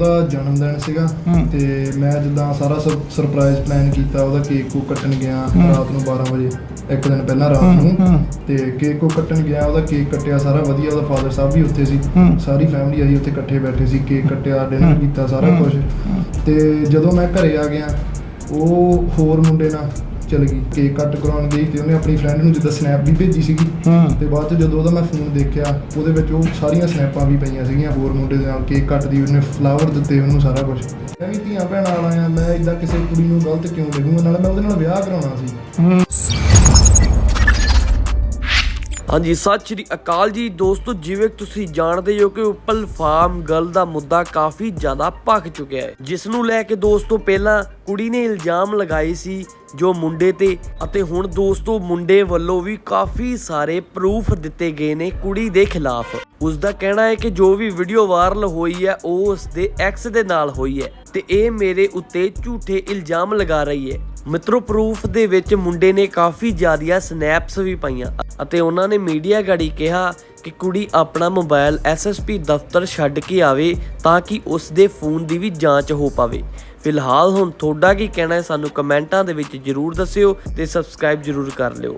ਉਹਦਾ ਜਨਮ ਦਿਨ ਸੀਗਾ। ਤੇ ਮੈਂ ਜਿੱਦਾਂ ਸਾਰਾ ਸਰਪ੍ਰਾਈਜ਼ ਪਲਾਨ ਕੀਤਾ ਉਹਦਾ ਕੇਕ ਕੋ ਕੱਟਣ ਗਿਆ। ਰਾਤ ਨੂੰ 12 ਵਜੇ ਇੱਕ ਦਿਨ ਪਹਿਲਾਂ ਰਾਤ ਨੂੰ। ਤੇ ਕੇਕ ਕੋ ਕੱਟਣ ਗਿਆ ਉਹਦਾ ਕੇਕ ਕੱਟਿਆ ਸਾਰਾ ਵਧੀਆ ਉਹਦਾ ਫਾਦਰ ਸਾਹਿਬ ਵੀ ਉੱਥੇ ਸੀ। ਸਾਰੀ ਫੈਮਿਲੀ ਆਈ ਉੱਥੇ ਇਕੱਠੇ ਬੈਠੇ ਸੀ ਕੇਕ ਕੱਟਿਆ ਡਿਨਰ। ਕੀਤਾ ਸਾਰਾ। ਕੁਝ ਤੇ ਜਦੋਂ ਮੈਂ ਘਰੇ ਆ ਗਿਆ ਉਹ ਹੋਰ ਮੁੰਡੇ ਨਾਲ ਚਲ ਗਈ ਕੇਕ ਕੱਟ ਕਰਾਉਣ ਗਈ ਤੇ ਉਹਨੇ ਆਪਣੀ ਫਰੈਂਡ ਨੂੰ ਜਿੱਦਾਂ ਸਨੈਪ ਵੀ ਭੇਜੀ ਸੀਗੀ। ਹੂੰ। ਤੇ ਬਾਅਦ ਚ ਜਦੋਂ ਉਹਦਾ ਮੈਂ ਫੋਨ ਦੇਖਿਆ ਉਹਦੇ ਵਿੱਚ ਉਹ ਸਾਰੀਆਂ ਸਨੈਪਾਂ ਵੀ ਪਈਆਂ ਸੀਗੀਆਂ ਹੋਰ ਮੁੰਡੇ ਦੇ ਨਾਲ ਕੇਕ ਕੱਟਦੀ ਉਹਨੇ ਫਲਾਵਰ ਦਿੱਤੇ ਉਹਨੂੰ ਸਾਰਾ ਕੁਝ ਮੈਂ ਵੀ ਧੀਆਂ ਭੈਣਾਂ ਵਾਲਾ ਆ ਮੈਂ ਇਦਾਂ ਕਿਸੇ ਕੁੜੀ ਨੂੰ ਗਲਤ ਕਿਉਂ ਲਿਖੂੰਗਾ ਨਾਲ ਮੈਂ ਉਹਦੇ ਨਾਲ ਵਿਆਹ ਕਰਾਉਣਾ ਸੀ। ਹਾਂਜੀ, ਸਤਿ ਸ਼੍ਰੀ ਅਕਾਲ ਜੀ। ਦੋਸਤੋ, ਜਿਵੇਂ ਤੁਸੀਂ ਜਾਣਦੇ ਹੋ ਕਿ ਉੱਪਲ ਫਾਰਮ ਗਰਲ ਦਾ ਮੁੱਦਾ ਕਾਫੀ ਜ਼ਿਆਦਾ ਭਖ ਚੁੱਕਿਆ ਹੈ। ਜਿਸ ਨੂੰ ਲੈ ਕੇ ਦੋਸਤੋ, ਪਹਿਲਾਂ ਕੁੜੀ ਨੇ ਇਲਜ਼ਾਮ ਲਗਾਏ ਸੀ ਜੋ ਮੁੰਡੇ ਤੇ, ਅਤੇ ਹੁਣ ਦੋਸਤੋ, ਮੁੰਡੇ ਵੱਲੋਂ ਵੀ ਕਾਫੀ ਸਾਰੇ ਪ੍ਰੂਫ ਦਿੱਤੇ ਗਏ ਨੇ ਕੁੜੀ ਦੇ ਖਿਲਾਫ। ਉਸ ਦਾ ਕਹਿਣਾ ਹੈ ਕਿ ਜੋ ਵੀ ਵੀਡੀਓ ਵਾਇਰਲ ਹੋਈ ਹੈ, ਉਹ ਉਸ ਦੇ ਐਕਸ ਦੇ ਨਾਲ ਹੋਈ ਹੈ, ਤੇ ਇਹ ਮੇਰੇ ਉੱਤੇ ਝੂਠੇ ਇਲਜ਼ਾਮ ਲਗਾ ਰਹੀ ਹੈ। ਮਿੱਤਰੋ ਪ੍ਰੂਫ ਦੇ ਵਿੱਚ ਮੁੰਡੇ ਨੇ ਕਾਫੀ ਜ਼ਿਆਦੀਆਂ ਸਨੈਪਸ ਵੀ ਪਾਈਆਂ। ਅਤੇ ਉਹਨਾਂ ਨੇ ਮੀਡੀਆ ਗਾੜੀ ਕਿਹਾ ਕਿ ਕੁੜੀ ਆਪਣਾ ਮੋਬਾਈਲ ਐਸਐਸਪੀ ਦਫ਼ਤਰ ਛੱਡ ਕੇ ਆਵੇ ਤਾਂ ਕਿ ਉਸ ਦੇ ਫੋਨ ਦੀ ਵੀ ਜਾਂਚ ਹੋ ਪਾਵੇ। ਫਿਲਹਾਲ ਹੁਣ ਤੁਹਾਡਾ ਕੀ ਕਹਿਣਾ ਹੈ, ਸਾਨੂੰ ਕਮੈਂਟਾਂ ਦੇ ਵਿੱਚ ਜਰੂਰ ਦੱਸਿਓ ਤੇ ਸਬਸਕ੍ਰਾਈਬ ਜਰੂਰ ਕਰ ਲਿਓ।